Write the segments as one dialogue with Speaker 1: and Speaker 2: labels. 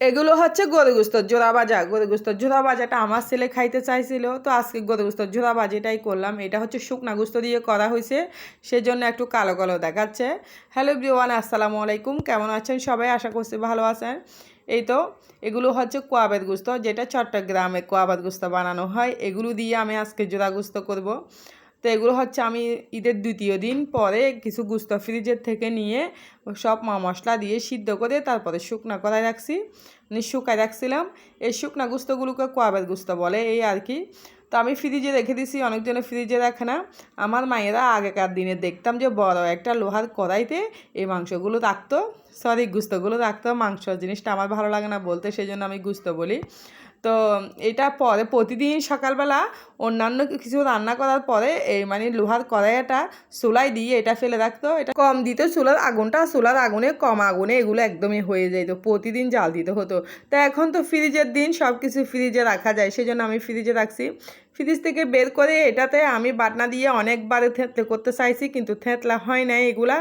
Speaker 1: এগুলো হচ্ছে গরু গুস্তর জোড়া ভাজা গরু গুস্তর জোড়া ভাজাটা আমার ছেলে খাইতে চাইছিল, তো আজকে গরু গুস্তর জোড়া ভাজিটাই করলাম। এটা হচ্ছে শুকনা গুস্ত দিয়ে করা হয়েছে সেজন্য একটু কালো কালো দেখাচ্ছে। হ্যালো ব্রিওয়ান আসসালামু আলাইকুম। কেমন আছেন সবাই? আশা করছি ভালো আছেন। এই তো, এগুলো হচ্ছে কোয়াবের গুস্ত, যেটা চট্টগ্রামে কোয়াবাদ গুস্ত বানানো হয়। এগুলো দিয়ে আমি আজকে জোড়া গুস্ত করব। তো এগুলো হচ্ছে আমি ঈদের দ্বিতীয় দিন পরে কিছু গুস্ত ফ্রিজের থেকে নিয়ে সব মা মশলা দিয়ে সিদ্ধ করে তারপরে শুকনা করায় রাখছি। মানে শুকায় রাখছিলাম। এই শুকনা গুস্তগুলোকে কোয়াবের গুস্ত বলে, এই আর কি। তো আমি ফ্রিজে রেখে দিছি, অনেকজনে ফ্রিজে রাখে না। আমার মায়েরা আগেকার দিনে দেখতাম যে বড় একটা লোহার কড়াইতে এই মাংসগুলো রাখতো। সরি, গুস্তগুলো রাখতো মাংস জিনিসটা আমার ভালো লাগে না বলতে সেই জন্য আমি গুস্ত বলি। তো এটা পরে, প্রতিদিন সকালবেলা অন্যান্য কিছু রান্না করার পরে, এই মানে লোহার কড়াইটা চুলাই দিয়ে এটা ফেলে রাখতো এটা কম দিত চুলার আগুনটা, চুলার আগুনে, কম আগুনে এগুলো একদমই হয়ে যেত, প্রতিদিন জাল দিতে হতো। তা এখন তো ফ্রিজের দিন সব কিছু ফ্রিজে রাখা যায় সেই জন্য আমি ফ্রিজে রাখছি। ফ্রিজ থেকে বের করে এটাতে আমি বাটনা দিয়ে অনেকবার থেঁতলে করতে চাইছি, কিন্তু থেতলা হয় না এগুলা।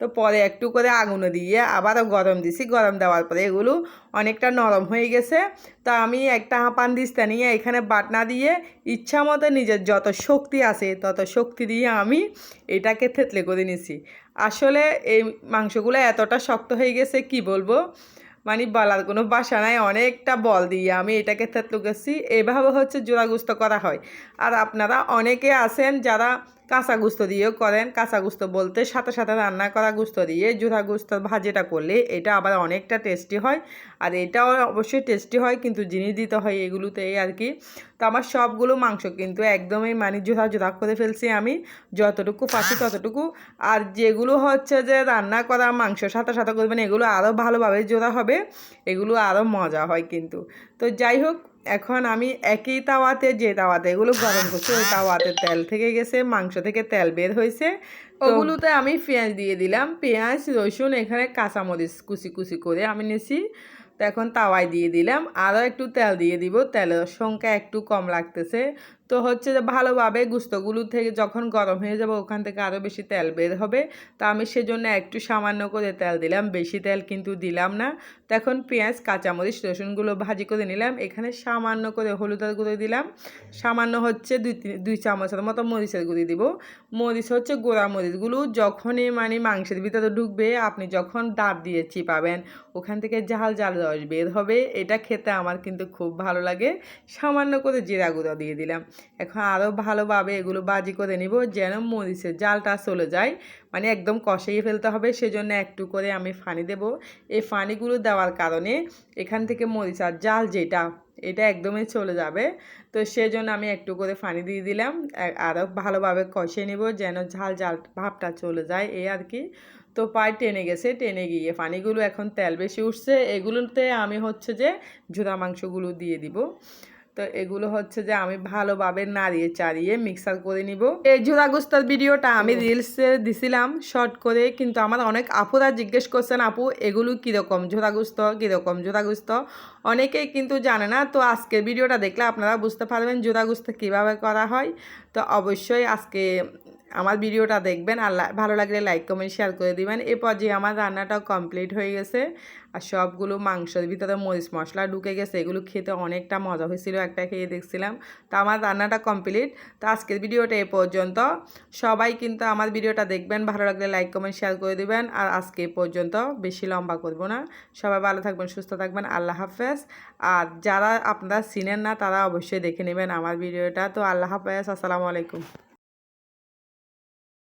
Speaker 1: তো পরে একটু করে আগুনে দিয়ে আবারও গরম দিছি। গরম দেওয়ার পরে এগুলো অনেকটা নরম হয়ে গেছে। তা আমি একটা হাঁপান দিস্তা নিয়ে এখানে বাটনা দিয়ে ইচ্ছা মতো নিজের যত শক্তি আছে, তত শক্তি দিয়ে আমি এটাকে থেতলে করে নিছি। আসলে এই মাংসগুলো এতটা শক্ত হয়ে গেছে, কি বলব? মানে বলার কোনো বাসা নাই, অনেকটা বল দিয়ে আমি এটাকে থেতলু গেছি এভাবে হচ্ছে জোড়াগুস্ত করা হয়। আর আপনারা অনেকে আছেন যারা কাঁচা গুস্ত দিয়েও করেন। কাঁচা গুস্ত বলতে সাথে সাথে রান্না করা গুস্ত দিয়ে জোড়া গুস্ত ভাজিটা করলে এটা আবার অনেকটা টেস্টি হয়। আর এটাও অবশ্যই টেস্টি হয়, কিন্তু জিনিস দিতে হয় এগুলোতেই আর কি। তো আমার সবগুলো মাংস কিন্তু একদমই মানে জোড়া জোড়া করে ফেলছি আমি। যতটুকু পাচ্ছি ততটুকু। আর যেগুলো হচ্ছে যে রান্না করা মাংস সাথে সাথে করবেন, এগুলো আরও ভালোভাবে জোড়া হবে। এগুলো আরও মজা হয় কিন্তু। তো যাই হোক এখন আমি একই তাওয়াতে যে তাওয়াতে, এগুলো গরম করছি, ওই তাওয়াতে তেল থেকে গেছে, মাংস থেকে তেল বের হয়েছে। ওগুলোতে আমি পেঁয়াজ দিয়ে দিলাম। পেঁয়াজ, রসুন, এখানে কাঁচামরিচ কুচি কুচি করে আমি নিছি তো এখন তাওয়ায় দিয়ে দিলাম। আরও একটু তেল দিয়ে দিব। তেলের সংখ্যা একটু কম লাগতেছে। তো হচ্ছে যে ভালোভাবে গুস্তগুলো থেকে যখন গরম হয়ে যাবে ওখান থেকে আরও বেশি তেল বের হবে। তো আমি সেজন্য একটু সামান্য করে তেল দিলাম। বেশি তেল কিন্তু দিলাম না। তো এখন পেঁয়াজ, কাঁচামরিচ, রসুনগুলো ভাজি করে নিলাম। এখানে সামান্য করে হলুদের গুঁড়ো দিলাম। সামান্য হচ্ছে দুই দুই চামচের মতো মরিচের গুঁড়ি দিব। মরিচ হচ্ছে গোড়া মরিচগুলো যখনই মানে মাংসের ভিতরে ঢুকবে, আপনি যখন দাঁত দিয়ে চিপাবেন, ওখান থেকে জাল জাল রস বের হবে। এটা খেতে আমার কিন্তু খুব ভালো লাগে। সামান্য করে জিরা গুঁড়ো দিয়ে দিলাম। এখন আরও ভালোভাবে এগুলো বাজি করে নিব যেন মরিচের জালটা চলে যায়। মানে একদম কষিয়ে ফেলতে হবে, সেজন্য একটু করে আমি ফানি দেব। এই ফানিগুলো দেওয়ার কারণে এখান থেকে মরিচার জাল যেটা, এটা একদমই চলে যাবে। তো সেজন্য আমি একটু করে ফানি দিয়ে দিলাম। আরও ভালোভাবে কষিয়ে নিব যেন ঝাল ঝাল ভাবটা চলে যায়, এই আর কি। তো পায়ে টেনে গেছে, টেনে গিয়ে পানিগুলো এখন তেল বেশি উঠছে। এগুলোতে আমি হচ্ছে যে ঝুরা মাংসগুলো দিয়ে দিব। তো এগুলো হচ্ছে যে আমি ভালোভাবে নাড়িয়ে চাড়িয়ে মিক্সার করে নিব। এই ঝোড়া গোস্তার ভিডিওটা আমি রিলসে দিছিলাম, শর্ট করে, কিন্তু আমার অনেক আপুরা জিজ্ঞেস করছেন, আপু, এগুলো কীরকম? ঝোড়া গোস্ত কীরকম? ঝোড়া গোস্ত? অনেকেই কিন্তু জানে না, তো আজকের ভিডিওটা দেখলে আপনারা বুঝতে পারবেন জোড়া গোস্ত কীভাবে করা হয়। তো অবশ্যই আজকে আমার ভিডিওটা দেখবেন আর ভালো লাগলে লাইক কমেন্ট শেয়ার করে দিবেন। এরপর যে আমার রান্নাটাও কমপ্লিট হয়ে গেছে। আর সবগুলো মাংসের ভিতরে মরিচ মশলা ঢুকে গেছে। এগুলো খেতে অনেকটা মজা হয়েছিল একটা খেয়ে দেখছিলাম। তো আমার রান্নাটা কমপ্লিট তো আজকের ভিডিওটা এ পর্যন্ত। সবাই কিন্তু আমার ভিডিওটা দেখবেন। ভালো লাগলে লাইক কমেন্ট শেয়ার করে দিবেন। আর আজকে এ পর্যন্ত বেশি লম্বা করব না। সবাই ভালো থাকবেন, সুস্থ থাকবেন। আল্লাহ হাফেজ। আর যারা আপনারা চিনেন না, তারা অবশ্যই দেখে নেবেন আমার ভিডিওটা। তো আল্লাহ হাফেজ। আসসালামু আলাইকুম।